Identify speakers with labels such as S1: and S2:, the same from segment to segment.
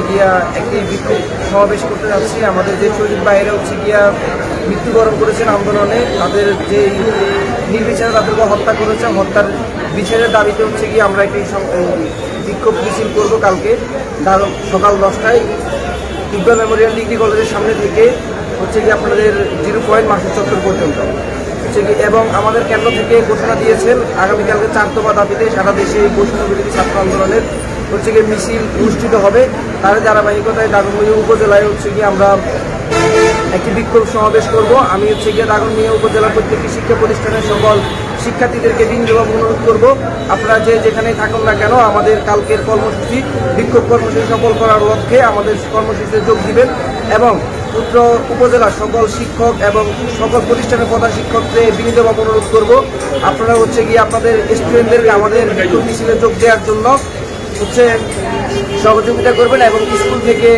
S1: হচ্ছে গিয়া একটি বিক্ষোভ সমাবেশ করতে যাচ্ছি। আমাদের যে শহীদ বাইরে হচ্ছে গিয়া মৃত্যুবরণ করেছেন আন্দোলনে, তাদের যে নির্বিচারে তাদেরকে হত্যা করেছে, হত্যার বিচারের দাবিতে হচ্ছে গিয়ে আমরা একটি বিক্ষোভ মিছিল করব কালকে সকাল দশটায়। ইকবাল মেমোরিয়াল ডিগ্রি কলেজের সামনে থেকে হচ্ছে গিয়ে আপনাদের জিরো পয়েন্ট মাসুর চত্বর পর্যন্ত। হচ্ছে কি এবং আমাদের কেন্দ্র থেকে ঘোষণা দিয়েছেন, আগামীকালকে চার দফা দাবিতে সারা দেশে এই বৈষম্য ছাত্র আন্দোলনের হচ্ছে গিয়ে মিছিল অনুষ্ঠিত হবে। তার ধারাবাহিকতায় দাগনমূল্য উপজেলায় হচ্ছে গিয়ে আমরা একটি বিক্ষোভ সমাবেশ করব। আমি হচ্ছে গিয়ে দাগনমিয়া উপজেলার প্রত্যেকটি শিক্ষা প্রতিষ্ঠানের সকল শিক্ষার্থীদেরকে বিন্দুভাবে অনুরোধ করব। আপনারা যে যেখানেই থাকুন না কেন, আমাদের কালকের কর্মসূচি, বিক্ষোভ কর্মসূচি সফল করার লক্ষ্যে আমাদের কর্মসূচিতে যোগ দিবেন এবং উত্তর উপজেলার সকল শিক্ষক এবং সকল প্রতিষ্ঠানের প্রধান শিক্ষককে বিনীতভাবে অনুরোধ করব। আপনারা হচ্ছে গিয়ে আপনাদের স্টুডেন্টদেরকে আমাদের বিক্ষোভ মিছিলে যোগ দেওয়ার জন্য হচ্ছে সহযোগিতা করবেন এবং স্কুল থেকে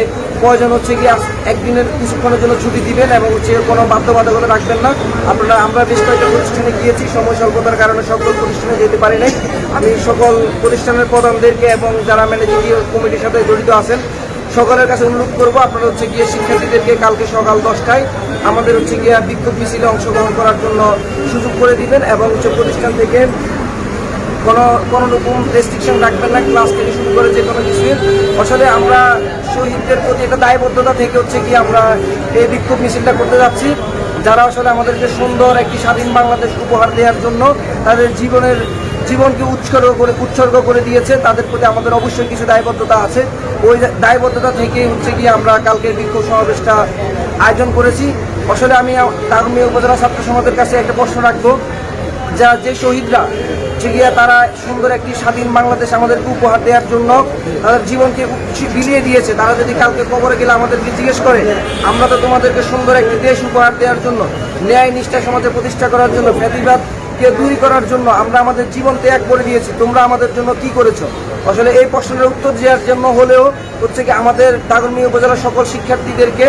S1: প্রয়োজন হচ্ছে কি একদিনের কিছুক্ষণের জন্য ছুটি দিবেন এবং হচ্ছে কোনো বাধ্যবাধকতা রাখবেন না। আপনারা, আমরা বেশ কয়েকটা প্রতিষ্ঠানে গিয়েছি, সময় স্বল্পতার কারণে সকল প্রতিষ্ঠানে যেতে পারি নাই। আমি সকল প্রতিষ্ঠানের প্রধানদেরকে এবং যারা ম্যানেজিং কমিটির সাথে জড়িত আছেন, সকলের কাছে অনুরোধ করব, আপনারা হচ্ছে গিয়ে শিক্ষার্থীদেরকে কালকে সকাল দশটায় আমাদের হচ্ছে গিয়ে বিক্ষোভ মিছিলে অংশগ্রহণ করার জন্য সুযোগ করে দিবেন এবং হচ্ছে প্রতিষ্ঠান থেকে কোনো কোনো রকম রেস্ট্রিকশন রাখবেন না ক্লাস থেকে শুরু করে যে কোনো কিছুর আসলে আমরা শহীদদের প্রতি একটা দায়বদ্ধতা থেকে হচ্ছে কি আমরা এই বিক্ষোভ মিছিলটা করতে যাচ্ছি। যারা আসলে আমাদেরকে সুন্দর একটি স্বাধীন বাংলাদেশ উপহার দেওয়ার জন্য তাদের জীবনের, জীবনকে উৎসর্গ করে উৎসর্গ করে দিয়েছে, তাদের প্রতি আমাদের অবশ্যই কিছু দায়বদ্ধতা আছে। ওই দায়বদ্ধতা থেকে হচ্ছে কি আমরা কালকে বিক্ষোভ সমাবেশটা আয়োজন করেছি। আসলে আমি তারুণ্য উপজেলা ছাত্র সমাজের কাছে একটা প্রশ্ন রাখব। যা, যে শহীদরা হচ্ছে গিয়া তারা সুন্দর একটি স্বাধীন বাংলাদেশ আমাদেরকে উপহার দেওয়ার জন্য তাদের জীবনকে বিলিয়ে দিয়েছে তারা যদি কালকে কবরে গেলে আমাদেরকে জিজ্ঞেস করে আমরা তো তোমাদেরকে সুন্দর একটি দেশ উপহার দেওয়ার জন্য ন্যায় নিষ্ঠা সমাজে প্রতিষ্ঠা করার জন্য ফ্যাতিবাদকে দূরী করার জন্য আমরা আমাদের জীবন ত্যাগ করে দিয়েছি তোমরা আমাদের জন্য কি করেছ আসলে এই প্রশ্নের উত্তর দেওয়ার জন্য হলেও হচ্ছে কি আমাদের দাগনমী উপজেলার সকল শিক্ষার্থীদেরকে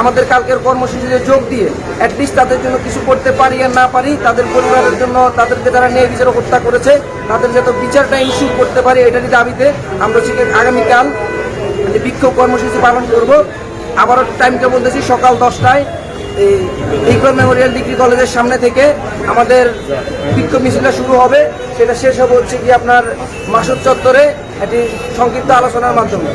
S1: আমাদের কালকের কর্মসূচিতে যোগ দিয়ে অ্যাটলিস্ট তাদের জন্য কিছু করতে পারি আর না পারি, তাদের পরিবারের জন্য তাদেরকে যারা ন্যায় বিচার হত্যা করেছে, তাদের যাতে বিচারটা ইস্যু করতে পারি এটারই দাবিতে আমরা আগামীকাল বিক্ষোভ কর্মসূচি পালন করব। আবারও টাইমটা বলতেছি, সকাল দশটায় এই মেমোরিয়াল ডিগ্রি কলেজের সামনে থেকে আমাদের বিক্ষোভ মিছিলটা শুরু হবে। সেটা শেষ হবে হচ্ছে কি আপনার মাসুদ চত্বরে। একটি সংক্ষিপ্ত আলোচনার মাধ্যমে।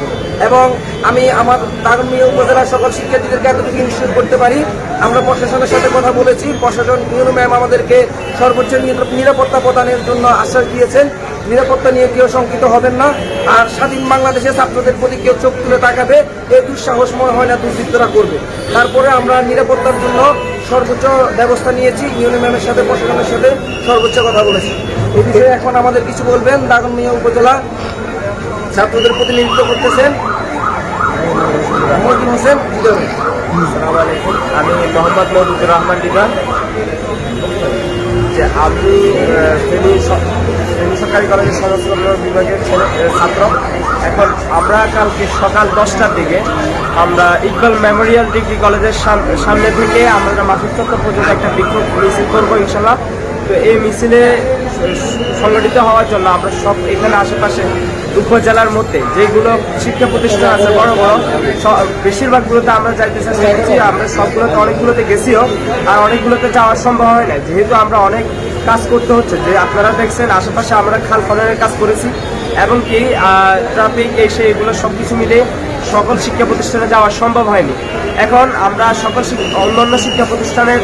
S1: এবং আমি আমার দাগনমিয়া উপজেলার সকল শিক্ষার্থীদেরকে এতটুকু নিশ্চিত করতে পারি, আমরা প্রশাসনের সাথে কথা বলেছি, প্রশাসন ইউনো ম্যাম আমাদেরকে সর্বোচ্চ নিরাপ- নিরাপত্তা প্রদানের জন্য আশ্বাস দিয়েছেন। নিরাপত্তা নিয়ে কেউ শঙ্কিত হবেন না। আর স্বাধীন বাংলাদেশের ছাত্রদের প্রতি কেউ চোখ তুলে তাকাবে, এ দুঃসাহস মনে হয় না, দুর্বৃত্তরা করবে। তারপরে আমরা নিরাপত্তার জন্য সর্বোচ্চ ব্যবস্থা নিয়েছি ইউনি ম্যামের সাথে, প্রশাসনের সাথে সর্বোচ্চ কথা বলেছি। এই বিষয়ে এখন আমাদের কিছু বলবেন, দাগনমিয়া উপজেলা ছাত্রদের প্রতিনিধিত্ব করতেছেন? মহিউদ্দিন হোসেন
S2: আমি মোহাম্মদ মহবুবুর রহমান দিবা যে আমি সরকারি কলেজের সমাজকর্ম বিভাগের ছাত্র। এখন আমরা কালকে সকাল দশটার দিকে আমরা ইকবাল মেমোরিয়াল ডিগ্রি কলেজের সাম- সামনে থেকে আমরা মাসিক চত্বর পর্যন্ত একটা বিক্ষোভ মিছিল করব ইনশাল্লাহ তো এই মিছিলে সংগঠিত হওয়ার জন্য আমরা সব এখানে আশেপাশে উপজেলার মধ্যে, যেগুলো শিক্ষা প্রতিষ্ঠান আছে বড় বড় বেশিরভাগগুলোতে আমরা যাইতে করছি আমরা সবগুলোতে অনেকগুলোতে গেছিও, আর অনেকগুলোতে যাওয়া সম্ভব হয় না যেহেতু আমরা অনেক কাজ করতে হচ্ছে, যে আপনারা দেখছেন, আশেপাশে আমরা খাল খননের কাজ করেছি, এবং কি ট্রাফিক, এসে এগুলো সব কিছু মিলে সকল শিক্ষা প্রতিষ্ঠানে যাওয়া সম্ভব হয়নি। এখন আমরা সকল অন্যান্য শিক্ষা প্রতিষ্ঠানের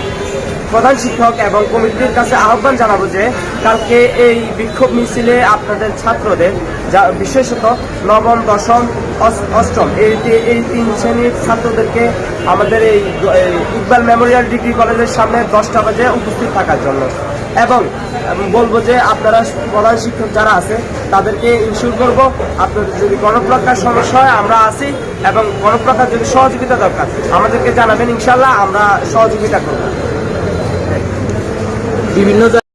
S2: প্রধান শিক্ষক এবং কমিটির কাছে আহ্বান জানাব যে কালকে এই বিক্ষোভ মিছিলে আপনাদের ছাত্রদের, যা বিশেষত নবম, দশম অষ্টম, এই এই তিন শ্রেণির ছাত্রদেরকে আমাদের এই ইকবাল মেমোরিয়াল ডিগ্রি কলেজের সামনে দশটা বাজে উপস্থিত থাকার জন্য। এবং বলব যে আপনারা প্রধান শিক্ষক যারা আছে, তাদেরকে ইনশিওর করব। আপনাদের যদি কোনো সমস্যা হয়, আমরা আছি এবং কোনো যদি সহযোগিতা দরকার, আমাদেরকে জানাবেন, ইনশাল্লাহ আমরা সহযোগিতা করব।
S1: বিভিন্ন